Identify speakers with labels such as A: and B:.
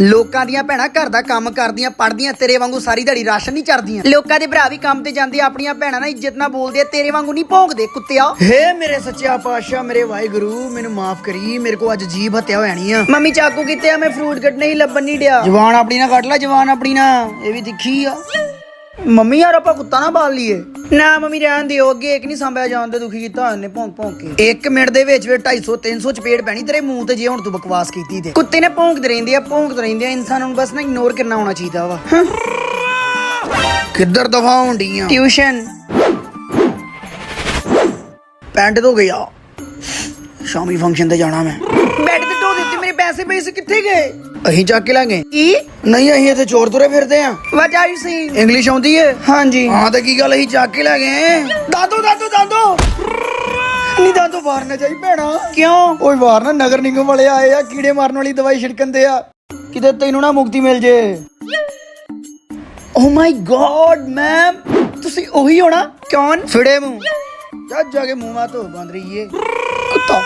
A: ਲੋਕਾਂ ਦੀਆਂ ਭੈਣਾਂ ਘਰ ਦਾ ਕੰਮ ਕਰਦੀਆਂ ਪੜਦੀਆਂ ਤੇਰੇ ਵਾਂਗੂ ਸਾਰੀ ਦਿਹਾੜੀ ਰਾਸ਼ਨ ਨਹੀਂ ਚੜਦੀਆਂ ਲੋਕਾਂ ਦੇ ਭਰਾ ਵੀ ਕੰਮ ਤੇ ਜਾਂਦੇ ਆਪਣੀਆਂ ਭੈਣਾਂ ਨਾਲ ਇੱਜ਼ਤ ਨਾਲ ਬੋਲਦੇ ਆ, ਤੇਰੇ ਵਾਂਗੂ ਨਹੀਂ ਭੌਂਕਦੇ ਕੁੱਤਿਆ। ਹੇ ਮੇਰੇ ਸੱਚਾ ਪਾਤਸ਼ਾਹ ਮੇਰੇ ਵਾਹਿਗੁਰੂ ਮੈਨੂੰ ਮਾਫ ਕਰੀ ਮੇਰੇ ਕੋ ਅੱਜ ਜੀਭ ਹੱਤਿਆ ਹੋਣੀ ਆ। ਮੰਮੀ ਚਾਕੂ ਕਿਤੇ ਆ ਮੈਂ ਫਰੂਟ ਕੱਟਣੇ ਹੀ ਲੱਭਣ ਨਹੀਂ ਡਿਆ। ਜਵਾਨ ਆਪਣੀ ਨਾ ਕੱਟ ਲੈ ਜਵਾਨ ਆਪਣੀ ਨਾ ਇਹ ਵੀ ਤਿੱਖੀ ਆ। ਮੰਮੀ ਯਾਰ ਆਪਾਂ ਕੁੱਤਾ ਨਾ ਪਾਲ ਲਈਏ। ਨਾ ਮੰਮੀ ਰਹਿਣ ਦਿਓ। ਅੱਗੇ ਇੱਕ ਨਹੀਂ ਸੰਭਿਆ ਜਾਣ ਤੇ ਦੁਖੀ ਕੀਤਾ ਉਹਨੇ ਭੌਂਕ ਭੌਂਕ ਕੇ। 1 ਮਿੰਟ ਦੇ ਵਿੱਚ ਵਿੱਚ 250 300 ਚਪੇੜ ਪੈਣੀ ਤੇਰੇ ਮੂੰਹ ਤੇ ਜੇ ਹੁਣ ਤੂੰ ਬਕਵਾਸ ਕੀਤੀ ਤੇ। ਕੁੱਤੇ ਨੇ ਭੌਂਕਦੇ ਰਹਿੰਦੇ ਆ ਭੌਂਕਦੇ ਰਹਿੰਦੇ ਆ। ਇਨਸਾਨਾਂ ਨੂੰ ਬਸ ਨਾ ਇਗਨੋਰ ਕਰਨਾ ਆਉਣਾ ਚਾਹੀਦਾ ਵਾ। ਕਿੱਧਰ ਦਫਾ ਹੁੰਦੀ ਆ ਟਿਊਸ਼ਨ ਪੈਂਟ ਤੋਂ ਗਿਆ। ਸ਼ਾਮੀ ਫੰਕਸ਼ਨ ਤੇ ਜਾਣਾ ਮੈਂ। ਬੈੱਡ ਤੇ ਪੈਸੇ ਪੈਸੇ ਕਿੱਥੇ ਗਏ? ਅਸੀਂ ਚੱਕ ਕੇ ਲੈ ਗਏ। ਕੀ? ਨਹੀਂ ਅਸੀਂ ਇੱਥੇ ਚੋਰ ਤੁਰੇ ਫਿਰਦੇ ਆ what are you saying English ਆਉਂਦੀ ਏ? ਹਾਂਜੀ। ਹਾਂ ਤੇ ਕੀ ਗੱਲ ਅਸੀਂ ਚੱਕ ਕੇ ਲੈ ਗਏ ਦਾਦੂ ਦਾਦੂ ਦਾਦੂ! ਨਹੀਂ ਦਾਦੂ ਵਾਰ ਨਾ ਜਾਈ ਭੈਣਾ। ਕਿਉਂ? ਓਏ ਵਾਰ ਨਾ ਨਗਰ ਨਿਗਮ ਵਾਲੇ ਆਏ ਆ ਕੀੜੇ ਮਾਰਨ ਵਾਲੀ ਦਵਾਈ ਛਿੜਕਣ ਦੇ ਆ। ਕਿਤੇ ਤੈਨੂੰ ਨਾ ਮੁਕਤੀ ਮਿਲ ਜੇ। ਓ ਮਾਈ ਗॉड ਮੈਮ ਤੁਸੀਂ ਉਹੀ ਹੋਣਾ? ਕੌਣ? ਫੜੇ ਮੂੰਹ। ਜਾ ਜਾ ਕੇ ਮੂੰਹ ਮਾ ਧੋ ਬੰਦ ਰਹੀਏ। ਕੁੱਤਾ